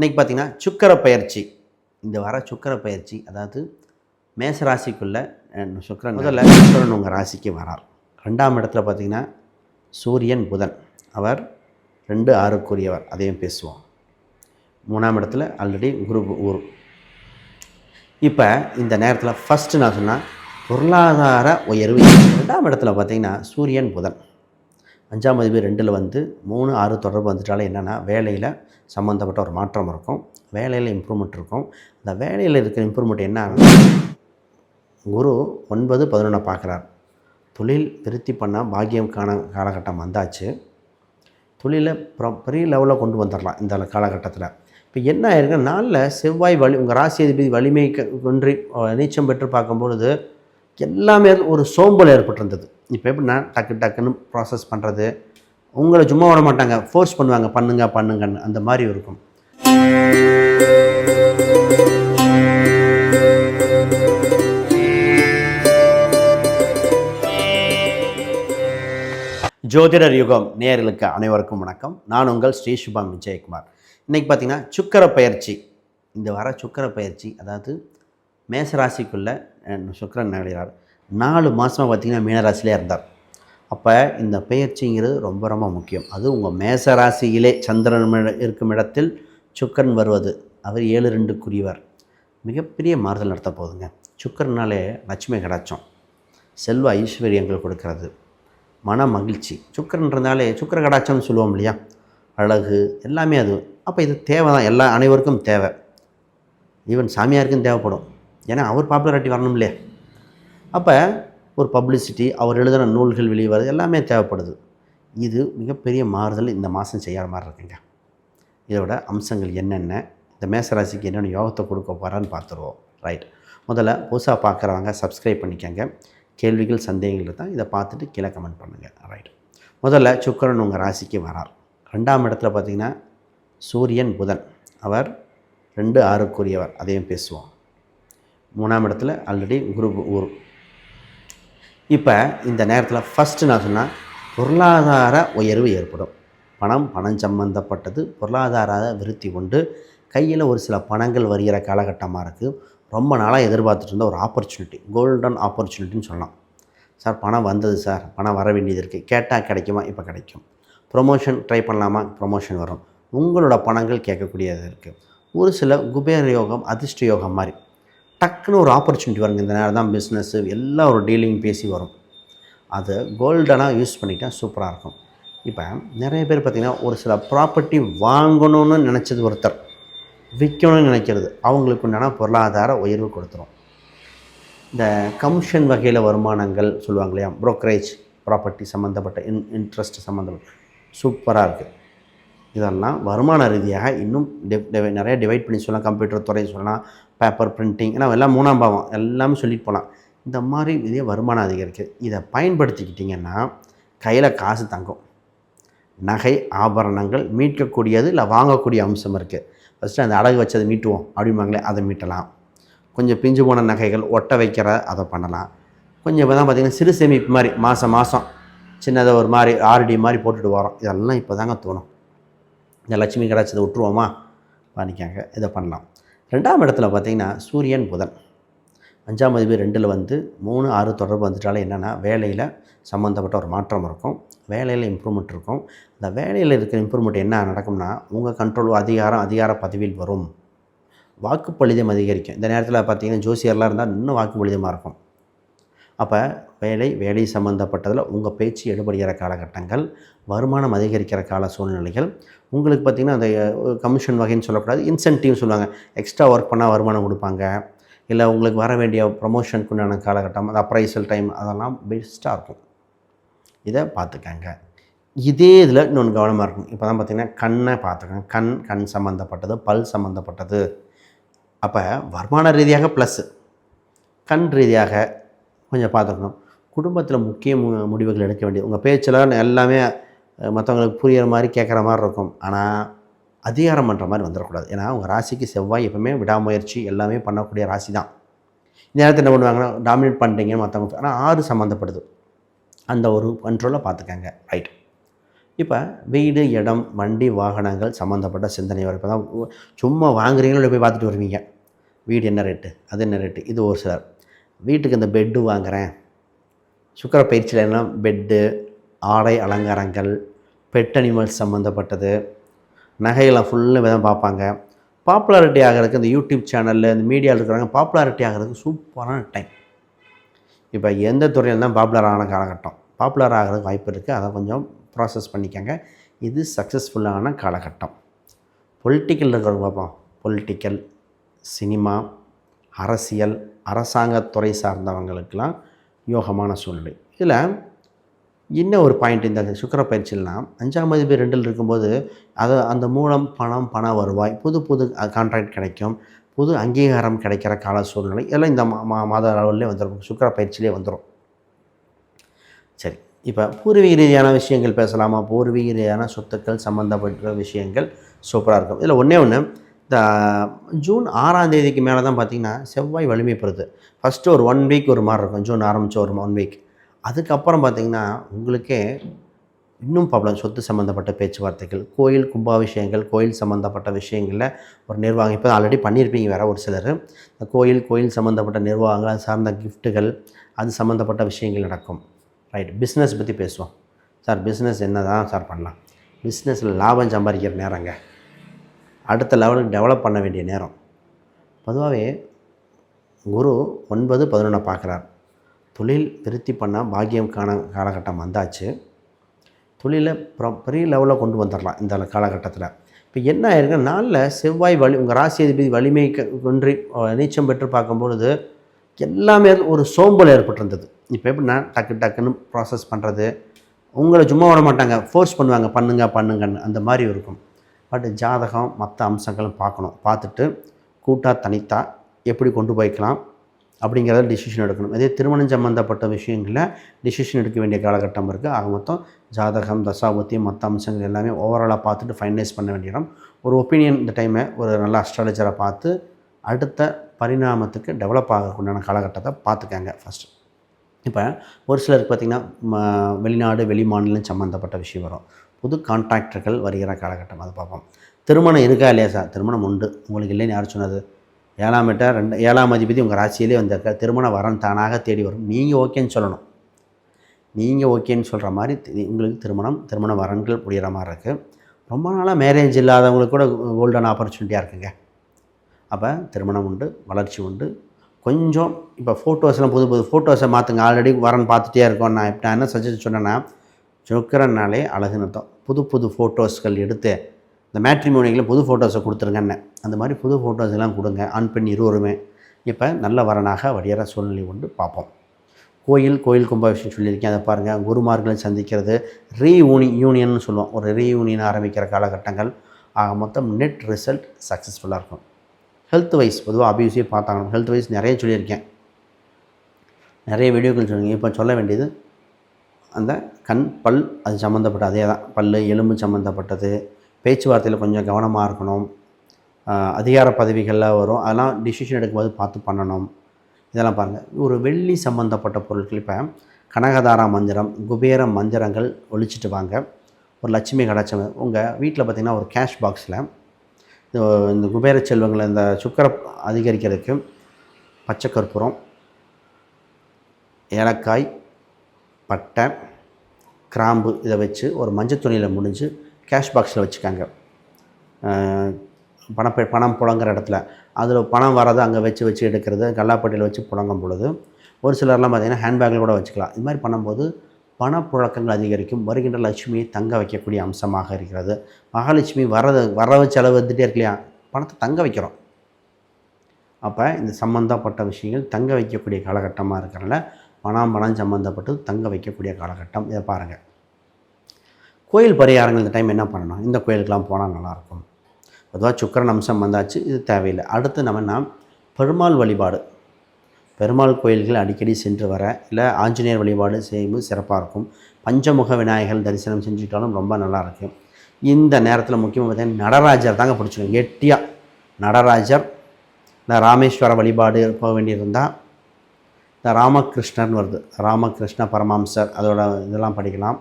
இன்றைக்கி பார்த்திங்கன்னா சுக்கர பயிற்சி இந்த வர சுக்கர பயிற்சி அதாவது மேச ராசிக்குள்ளே சுக்கரன் சுக்கிரன் முதல்ல சுக்கரன் உங்கள் ராசிக்கு வரார். ரெண்டாம் இடத்துல பார்த்திங்கன்னா சூரியன் புதன். அவர் ரெண்டு ஆறுக்குரியவர் அதையும் பேசுவோம். மூணாம் இடத்துல ஆல்ரெடி குரு ஊர் இப்போ இந்த நேரத்தில் ஃபஸ்ட்டு நான் சொன்னால் பொருளாதார உயர்வு. ரெண்டாம் இடத்துல பார்த்திங்கன்னா சூரியன் புதன். அஞ்சாம் அதிபதி ரெண்டில் வந்து மூணு ஆறு தொடர்பு வந்துட்டாலே என்னென்னா வேலையில் சம்மந்தப்பட்ட ஒரு மாற்றம் இருக்கும். வேலையில் இம்ப்ரூவ்மெண்ட் இருக்கும். அந்த வேலையில் இருக்கிற இம்ப்ரூவ்மெண்ட் என்ன குரு ஒன்பது பதினொன்றை பார்க்குறார். தொழில் விருத்தி பண்ணால் பாக்கியம் காண காலகட்டம் வந்தாச்சு. தொழிலை பெரிய லெவலில் கொண்டு வந்துடலாம் இந்த காலகட்டத்தில். இப்போ என்ன ஆயிருக்குன்னா நாளில் செவ்வாய் வலி உங்கள் ராசி அதிபதி வலிமை ஒன்றி நீச்சம் பெற்று பார்க்கும்பொழுது எல்லாமே ஒரு சோம்பல் ஏற்பட்டிருந்தது. இப்போ எப்படின்னா டக்கு டக்குன்னு ப்ராசஸ் பண்ணுறது உங்களை சும்மா விட மாட்டாங்க. ஃபோர்ஸ் பண்ணுவாங்க. பண்ணுங்க பண்ணுங்கன்னு. அந்த மாதிரி இருக்கும். ஜோதிடர் யுகம் நேர்களுக்கு அனைவருக்கும் வணக்கம். நான் உங்கள் ஸ்ரீ சுபம் விஜயகுமார். இன்றைக்கி பார்த்தீங்கன்னா சுக்கர பயிற்சி இந்த வர சுக்கர பயிற்சி அதாவது மேசராசிக்குள்ளே சுக்கரன் நடைகிறார் நாலு மாதமாக பார்த்தீங்கன்னா மீனராசிலே இருந்தார். அப்போ இந்த பெயர்ச்சிங்கிறது ரொம்ப ரொம்ப முக்கியம். அது உங்கள் மேசராசியிலே சந்திரன் இருக்கும் இடத்தில் சுக்கரன் வருவது. அவர் ஏழு ரெண்டு குறிவர் மிகப்பெரிய மாறுதல் நடத்த போகுதுங்க. சுக்கரனாலே லட்சுமி கடாச்சம் செல்வ ஐஸ்வர்யங்கள் கொடுக்கறது. மன மகிழ்ச்சி. சுக்கரன்றதாலே சுக்கர கடாச்சம்னு சொல்லுவோம் இல்லையா? அழகு எல்லாமே அது. அப்போ இது தேவை தான் எல்லா அனைவருக்கும் தேவை. ஈவன் சாமியாருக்கும் தேவைப்படும். ஏன்னா அவர் பாப்புலாரிட்டி வரணும் இல்லையா? அப்போ ஒரு பப்ளிசிட்டி அவர் எழுதின நூல்கள் வெளியே வர்றது எல்லாமே தேவைப்படுது. இது மிகப்பெரிய மாறுதல் இந்த மாதம் செய்கிற மாதிரி இருக்குங்க. இதோட அம்சங்கள் என்னென்ன இந்த மேசராசிக்கு என்னென்ன யோகத்தை கொடுக்க போகிறான்னு பார்த்துருவோம். ரைட் முதல்ல புதுசாக பார்க்குறவங்க சப்ஸ்கிரைப் பண்ணிக்கங்க. கேள்விகள் சந்தேகங்கள் தான் இதை பார்த்துட்டு கீழே கமெண்ட் பண்ணுங்கள் ரைட் முதல்ல சுக்கிரன் உங்கள் ராசிக்கு வரார். ரெண்டாம் இடத்துல பார்த்தீங்கன்னா சூரியன் புதன். அவர் ரெண்டு ஆறுக்குரியவர். அதையும் பேசுவோம். மூணாம் இடத்துல ஆல்ரெடி குரு ஊர். இப்போ இந்த நேரத்தில் ஃபஸ்ட்டு நான் சொன்னால் பொருளாதார உயர்வு ஏற்படும். பணம் பணம் சம்பந்தப்பட்டது பொருளாதார விருத்தி உண்டு. கையில் ஒரு சில பணங்கள் வருகிற காலகட்டமாக இருக்குது ரொம்ப நாளாக எதிர்பார்த்துட்டு இருந்த ஒரு ஆப்பர்ச்சுனிட்டி கோல்டன் ஆப்பர்ச்சுனிட்டின்னு சொல்லலாம். சார் பணம் வந்தது சார். பணம் வர வேண்டியது இருக்குது கேட்டால் கிடைக்குமா? இப்போ கிடைக்கும். ப்ரொமோஷன் ட்ரை பண்ணலாமா? ப்ரொமோஷன் வரும். உங்களோட பணங்கள் கேட்கக்கூடியது இருக்குது ஒரு சில குபேர யோகம் அதிர்ஷ்ட யோகம் மாதிரி. டக்குன்னு ஒரு ஆப்பர்ச்சுனிட்டி வருங்க. இந்த நேரம் தான் பிஸ்னஸ்ஸு எல்லா ஒரு டீலிங் பேசி வரும். அது கோல்டனாக யூஸ் பண்ணிட்டால் சூப்பராக இருக்கும். இப்போ நிறைய பேர் பார்த்திங்கன்னா ஒரு சில ப்ராப்பர்ட்டி வாங்கணும்னு நினச்சது ஒருத்தர் விற்கணும்னு நினைக்கிறது அவங்களுக்கு உண்டான பொருளாதார உயர்வு கொடுத்துரும். இந்த கமிஷன் வகையில் வருமானங்கள் சொல்லுவாங்க இல்லையா ப்ரோக்கரேஜ் ப்ராப்பர்ட்டி சம்மந்தப்பட்ட இன் இன்ட்ரெஸ்ட் சம்மந்தப்பட்ட சூப்பராக இருக்குது இதெல்லாம் வருமான ரீதியாக இன்னும் டிவ் நிறைய டிவைட் பண்ணி சொல்லலாம் கம்ப்யூட்டர் துறை சொல்லலாம் பேப்பர் பிரிண்டிங் ஏன்னா எல்லாம் மூணாம் பாவம். எல்லாமே சொல்லிட்டு போகலாம் இந்த மாதிரி இதே வருமானம் அதிகரிக்குது இதை பயன்படுத்திக்கிட்டிங்கன்னா கையில் காசு தங்கும். நகை ஆபரணங்கள் மீட்கக்கூடியது இல்லை வாங்கக்கூடிய அம்சம் இருக்குது ஃபஸ்ட்டு அந்த அடகு வச்சதை மீட்டுவோம் அப்படிம்பாங்களே அதை மீட்டலாம். கொஞ்சம் பிஞ்சு போன நகைகள் ஒட்ட வைக்கிற அதை பண்ணலாம். கொஞ்சம் இப்போ தான் பார்த்திங்கன்னா சிறு சேமிப்பு மாதிரி மாதம் மாதம் சின்னதாக ஒரு மாதிரி ஆர்டி மாதிரி போட்டுட்டு வரோம். இதெல்லாம் இப்போ தாங்க தோணும். இந்த லட்சுமி கிடச்சதை விட்டுருவோமா? பண்ணிக்காங்க இதை பண்ணலாம். ரெண்டாம் இடத்துல பார்த்திங்கன்னா சூரியன் புதன். அஞ்சாம் அதிபதி ரெண்டில் வந்து மூணு ஆறு தொடர்பு வந்துட்டாலே என்னென்னா வேலையில் சம்மந்தப்பட்ட ஒரு மாற்றம் இருக்கும். வேலையில் இம்ப்ரூவ்மெண்ட் இருக்கும். அந்த வேலையில் இருக்கிற இம்ப்ரூவ்மெண்ட் என்ன நடக்கும்னா உங்கள் கண்ட்ரோல் அதிகாரம் அதிகார பதவியில் வரும். வாக்குப்பளிதம் அதிகரிக்கும். இந்த நேரத்தில் பார்த்தீங்கன்னா ஜோசியர்லாம் இருந்தால் இன்னும் வாக்குப்பளிதமாக இருக்கும். அப்போ வேலை வேலை சம்மந்தப்பட்டதில் உங்கள் பேச்சு எடுபடுகிற காலகட்டங்கள் வருமானம் அதிகரிக்கிற கால சூழ்நிலைகள் உங்களுக்கு பார்த்திங்கன்னா அந்த கமிஷன் வகைன்னு சொல்லக்கூடாது இன்சென்டிவ் சொல்லுவாங்க. எக்ஸ்ட்ரா ஒர்க் பண்ணால் வருமானம் கொடுப்பாங்க. இல்லை உங்களுக்கு வர வேண்டிய ப்ரொமோஷனுக்கு உண்டான காலகட்டம் அந்த அப்ரைசல் டைம் அதெல்லாம் பெஸ்ட்டாக இருக்கும். இதை பார்த்துக்கங்க இதே இதில் இன்னொன்று கவனமாக இருக்கும் இப்போ தான் பார்த்தீங்கன்னா கண்ணை பார்த்துக்கோங்க கண் கண் சம்மந்தப்பட்டது பல் சம்மந்தப்பட்டது அப்போ வருமான ரீதியாக ப்ளஸ்ஸு கண் ரீதியாக கொஞ்சம் பார்த்துக்கணும். குடும்பத்தில் முக்கிய மு- முடிவுகள் எடுக்க வேண்டியது. உங்கள் பேச்சில் எல்லாமே மற்றவங்களுக்கு புரியிற மாதிரி கேட்குற மாதிரி இருக்கும். ஆனால் அதிகாரம் பண்ணுற மாதிரி வந்துடக்கூடாது ஏன்னா உங்கள் ராசிக்கு செவ்வாய் எப்பவுமே விடாமுயற்சி எல்லாமே பண்ணக்கூடிய ராசி தான். இந்த நேரத்தில் என்ன பண்ணுவாங்கன்னா டாமினேட் பண்ணுறீங்க மற்றவங்க ஆனால் ஆறு சம்மந்தப்படுது அந்த ஒரு கண்ட்ரோலை பார்த்துக்கங்க. ரைட் இப்போ வீடு இடம் வண்டி வாகனங்கள் சம்மந்தப்பட்ட சிந்தனை வரும். இப்போ தான் சும்மா வாங்குறீங்களோ போய் பார்த்துட்டு வருவீங்க. வீடு என்ன ரேட்டு அது என்ன ரேட்டு இது ஒரு சிலர். வீட்டுக்கு இந்த பெட்டு வாங்குகிறேன் சுக்கர பயிற்சியில் என்ன பெட்டு ஆடை அலங்காரங்கள் பெட் அனிமல்ஸ் சம்மந்தப்பட்டது நகையெல்லாம் ஃபுல்லு விதம் பார்ப்பாங்க. பாப்புலாரிட்டி ஆகிறதுக்கு இந்த யூடியூப் சேனலில் இந்த மீடியாவில் இருக்கிறாங்க பாப்புலாரிட்டி ஆகிறதுக்கு சூப்பரான டைம் இப்போ எந்த துறையில் தான் பாப்புலர் ஆன காலகட்டம்? பாப்புலர் ஆகிறதுக்கு வாய்ப்பு இருக்குது அதை கொஞ்சம் ப்ராசஸ் பண்ணிக்கங்க. இது சக்ஸஸ்ஃபுல்லான காலகட்டம். பொலிட்டிக்கல் இருக்கிறவங்க பார்ப்போம். பொலிட்டிக்கல் சினிமா அரசியல் அரசாங்கத்துறை சார்ந்தவங்களுக்கெல்லாம் யோகமான சூழ்நிலை. இதில் இன்னும் ஒரு பாயிண்ட் இந்த சுக்கர பயிற்சியிலாம் அஞ்சாம் மதிப்பு ரெண்டில் இருக்கும்போது அதை அந்த மூலம் பணம் பண வருவாய் புது புது கான்ட்ராக்ட் கிடைக்கும் புது அங்கீகாரம் கிடைக்கிற கால சூழ்நிலை இதெல்லாம் இந்த மா மாத அளவுலேயே வந்துடும் சுக்கர பயிற்சியிலே வந்துடும் சரி இப்போ பூர்வீக ரீதியான விஷயங்கள் பேசலாமா? பூர்வீக ரீதியான சொத்துக்கள் சம்மந்தப்பட்ட விஷயங்கள் சூப்பராக இருக்கும். இதில் ஒன்றே ஒன்று இந்த ஜூன் ஆறாம் தேதிக்கு மேலே தான் பார்த்திங்கன்னா செவ்வாய் வலிமைப்படுது ஃபஸ்ட்டு ஒரு ஒன் வீக் ஒரு மாதிரி இருக்கும். ஜூன் ஆரம்பித்த ஒரு ஒன் வீக் அதுக்கப்புறம் பார்த்திங்கன்னா உங்களுக்கே இன்னும் ப்ராப்ளம் சொத்து சம்மந்தப்பட்ட பேச்சுவார்த்தைகள் கோயில் கும்பாபிஷேகங்கள் கோயில் சம்மந்தப்பட்ட விஷயங்களில் ஒரு நிர்வாகம். இப்போ ஆல்ரெடி பண்ணியிருப்பீங்க வேறு ஒரு சிலர். இந்த கோயில் கோயில் சம்மந்தப்பட்ட நிர்வாகங்கள் அது சார்ந்த கிஃப்ட்டுகள் அது சம்மந்தப்பட்ட விஷயங்கள் நடக்கும். ரைட் பிஸ்னஸ் பற்றி பேசுவோம். சார் பிஸ்னஸ் என்ன தான் சார் பண்ணலாம் பிஸ்னஸில் லாபம் சம்பாதிக்கிற நேரங்க. அடுத்த லெவலுக்கு டெவலப் பண்ண வேண்டிய நேரம். பொதுவாகவே குரு ஒன்பது பதினொன்றை பார்க்குறார். தொழில் திருத்தி பண்ணால் பாக்கியம் காண காலகட்டம் வந்தாச்சு. தொழிலை பெரிய லெவலில் கொண்டு வந்துடலாம் இந்த காலகட்டத்தில். இப்போ என்ன ஆயிருங்க நாளில் செவ்வாய் வலி உங்கள் ராசி அதிபதி வலிமை ஒன்றி நீச்சம் பெற்று பார்க்கும்பொழுது எல்லாமே ஒரு சோம்பல் ஏற்பட்டிருந்தது. இப்போ எப்படின்னா டக்கு டக்குன்னு ப்ராசஸ் பண்ணுறது உங்களை சும்மா விட மாட்டாங்க. ஃபோர்ஸ் பண்ணுவாங்க. பண்ணுங்க பண்ணுங்கன்னு அந்த மாதிரி இருக்கும். பட் ஜாதகம் மற்ற அம்சங்களும் பார்க்கணும். பார்த்துட்டு கூட்டாக தனித்தா எப்படி கொண்டு போய்க்கலாம் அப்படிங்கிறத டிசிஷன் எடுக்கணும். இதே திருமணம் சம்மந்தப்பட்ட விஷயங்களில் டிசிஷன் எடுக்க வேண்டிய காலகட்டம் இருக்குது ஆக மொத்தம் ஜாதகம் தசாபத்தி மற்ற அம்சங்கள் எல்லாமே ஓவராலாக பார்த்துட்டு ஃபைனலைஸ் பண்ண வேண்டிய இடம். ஒரு ஒப்பீனியன் இந்த டைமை ஒரு நல்ல அஸ்ட்ராலஜரை பார்த்து அடுத்த பரிணாமத்துக்கு டெவலப் ஆகக்கூடிய காலகட்டத்தை பார்த்துக்கங்க ஃபஸ்ட்டு இப்போ ஒரு சிலருக்கு பார்த்திங்கன்னா வெளிநாடு வெளி மாநிலம் சம்மந்தப்பட்ட விஷயம் வரும். புது கான்ட்ராக்டர்கள் வருகிற காலகட்டம் அது பார்ப்போம். திருமணம் இருக்கா இல்லையா சார்? திருமணம் உண்டு. உங்களுக்கு இல்லைன்னு யார் சொன்னது? ஏழாம் எட்ட ரெண்டு ஏழாம் அதிபதி உங்கள் ராசியிலே வந்திருக்க திருமணம் வரன் தானாக தேடி வரும். நீங்கள் ஓகேன்னு சொல்லணும். நீங்கள் ஓகேன்னு சொல்கிற மாதிரி உங்களுக்கு திருமணம் திருமண வரன்கள் புரிகிற மாதிரி இருக்குது ரொம்ப நாளாக மேரேஜ் இல்லாதவங்களுக்கு கூட கோல்டன் ஆப்பர்ச்சுனிட்டியாக இருக்குங்க. அப்போ திருமணம் உண்டு வளர்ச்சி உண்டு. கொஞ்சம் இப்போ ஃபோட்டோஸ்லாம் புது புது ஃபோட்டோஸை மாற்றுங்க ஆல்ரெடி வரன் பார்த்துட்டே இருக்கோம். நான் இப்போ நான் என்ன சஜஸ்ட் சொன்னேன்னா சுக்கரனாலே அழகுன்னு அர்த்தம் புது புது ஃபோட்டோஸ்கள் எடுத்து இந்த மேட்ரிமோனியில் புது ஃபோட்டோஸை கொடுத்துருங்கன்னு. அந்த மாதிரி புது ஃபோட்டோஸ் எல்லாம் கொடுங்க. ஆண் பெண் இருவருமே. இப்போ நல்ல வரனாக வடியற சூழ்நிலை கொண்டு பார்ப்போம். கோயில் கோயில் கும்பாபிஷேகம் சொல்லியிருக்கேன். அதை பாருங்கள் குருமார்களை சந்திக்கிறது. ரீயூனி யூனியன்னு சொல்லுவோம். ஒரு ரீயூனியன் ஆரம்பிக்கிற காலகட்டங்கள். ஆக மொத்தம் நெட் ரிசல்ட் சக்ஸஸ்ஃபுல்லாக இருக்கும். ஹெல்த் வைஸ் பொதுவாக அபியூஸே பார்த்தாங்க ஹெல்த் வைஸ் நிறைய சொல்லியிருக்கேன். நிறைய வீடியோக்கள் சொல்லுங்கள் இப்போ சொல்ல வேண்டியது அந்த கண் பல் அது சம்மந்தப்பட்ட அதே தான். பல் எலும்பு சம்மந்தப்பட்டது பேச்சுவார்த்தையில் கொஞ்சம் கவனமாக இருக்கணும். அதிகார பதவிகளில் வரும். அதெல்லாம் டிசிஷன் எடுக்கும்போது பார்த்து பண்ணணும். இதெல்லாம் பாருங்கள் ஒரு வெள்ளி சம்மந்தப்பட்ட பொருட்கள் இப்போ கனகதாரா மந்திரம் குபேர மந்திரங்கள் ஒழிச்சிட்டு வாங்க. ஒரு லட்சுமி கடாச்சம் உங்கள் வீட்டில் பார்த்திங்கன்னா ஒரு கேஷ் பாக்ஸில் இந்த குபேர செல்வங்களை இந்த சுக்கர அதிகரிக்கிறதுக்கு பச்சை கற்பூரம் ஏலக்காய் பட்டை கிராம்பு இதை வச்சு ஒரு மஞ்சள் துணியில் முடிஞ்சு கேஷ் பாக்ஸில் வச்சுக்காங்க. அஹ் பணம் பணம் புழங்குற இடத்துல. அதில் பணம் வரதை அங்கே வச்சு வச்சு எடுக்கிறது கல்லாப்பட்டியில் வச்சு புழங்கும் பொழுது ஒரு சிலர்லாம் பார்த்திங்கன்னா ஹேண்ட்பேக்கில் கூட வச்சுக்கலாம். இது மாதிரி பண்ணும்போது பணப்புழக்கங்கள் அதிகரிக்கும். வருகின்ற லட்சுமியை தங்க வைக்கக்கூடிய அம்சமாக இருக்கிறது. மகாலட்சுமி வரது வரவு செலவு வந்துட்டே இருக்கு இல்லையா? பணத்தை தங்க வைக்கிறோம். அப்போ இந்த சம்மந்தப்பட்ட விஷயங்கள் தங்க வைக்கக்கூடிய காலகட்டமாக இருக்கிறனால பணம் பணம் சம்மந்தப்பட்டு தங்க வைக்கக்கூடிய காலகட்டம். இதை பாருங்கள் கோயில் பரிகாரங்கள் இந்த டைம் என்ன பண்ணணும்? இந்த கோயிலுக்கெல்லாம் போனால் நல்லாயிருக்கும். பொதுவாக சுக்கிரன் அம்சம் வந்தாச்சு இது தேவையில்லை. அடுத்து நம்ம நாம் பெருமாள் வழிபாடு. பெருமாள் கோயில்கள் அடிக்கடி சென்று வர இல்லை ஆஞ்சநேயர் வழிபாடு செய்யும்போது சிறப்பாக இருக்கும். பஞ்சமுக விநாயகர் தரிசனம் செஞ்சுட்டாலும் ரொம்ப நல்லா இந்த நேரத்தில் முக்கியமாக பார்த்தீங்கன்னா நடராஜர் தாங்க பிடிச்சிக்கணும். கெட்டியாக நடராஜர் இந்த ராமேஸ்வர வழிபாடு போக வேண்டியிருந்தால் இந்த ராமகிருஷ்ணர்னு வருது. ராமகிருஷ்ண பரமாம்சர் அதோட இதெல்லாம் படிக்கலாம்.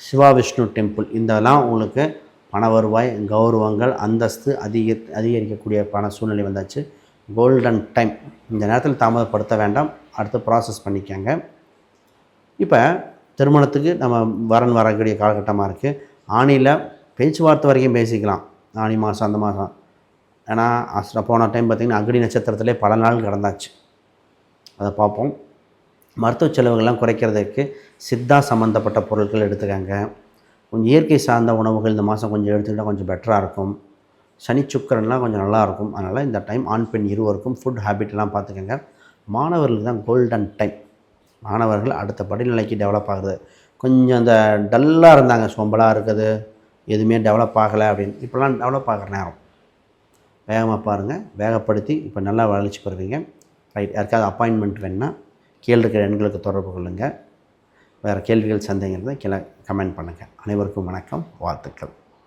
சிவா விஷ்ணு டெம்பிள் இதெல்லாம் உங்களுக்கு பண வருவாய் கௌரவங்கள் அந்தஸ்து அதிக அதிகரிக்கக்கூடிய பண சூழ்நிலை வந்தாச்சு. கோல்டன் டைம் இந்த நேரத்தில் தாமதப்படுத்த வேண்டாம். அடுத்து ப்ராசஸ் பண்ணிக்கங்க. இப்போ திருமணத்துக்கு நம்ம வரன் வரக்கூடிய காலகட்டமாக இருக்குது ஆணியில் பேச்சுவார்த்தை வரைக்கும் பேசிக்கலாம். ஆனி மாதம் அந்த மாதம் ஏன்னா அஸ் போன டைம் பார்த்திங்கன்னா அக்னி நட்சத்திரத்திலே பல நாள் கடந்தாச்சு. அதை பார்ப்போம். மருத்துவ செலவுகள்லாம் குறைக்கிறதுக்கு சித்தா சம்மந்தப்பட்ட பொருட்கள் எடுத்துக்கங்க. கொஞ்சம் இயற்கை சார்ந்த உணவுகள் இந்த மாதம் கொஞ்சம் எடுத்துக்கிட்டால் கொஞ்சம் பெட்டராக இருக்கும். சனி சுக்கரன்லாம் கொஞ்சம் நல்லாயிருக்கும் அதனால் இந்த டைம் ஆண் பெண் இருவருக்கும் ஃபுட் ஹேபிட்லாம் பார்த்துக்கோங்க. மாணவர்களுக்கு தான் கோல்டன் டைம் மாணவர்கள் அடுத்த படிநிலைக்கு டெவலப் ஆகுது. கொஞ்சம் அந்த டல்லாக இருந்தாங்க சோம்பலாக இருக்குது எதுவுமே டெவலப் ஆகலை அப்படின்னு. இப்போலாம் டெவலப் ஆகிற நேரம். வேகமாக பாருங்கள் வேகப்படுத்தி இப்போ நல்லா வளர்ச்சி பெறுவீங்க. ரைட் யாருக்காவது அப்பாயின்மெண்ட் வேணுன்னா கீழே இருக்கிற எண்களுக்கு தொடர்பு கொள்ளுங்கள் வேறு கேள்விகள் சந்தேகங்கள் கீழே கமெண்ட் பண்ணுங்கள் அனைவருக்கும் வணக்கம் வாழ்த்துக்கள்.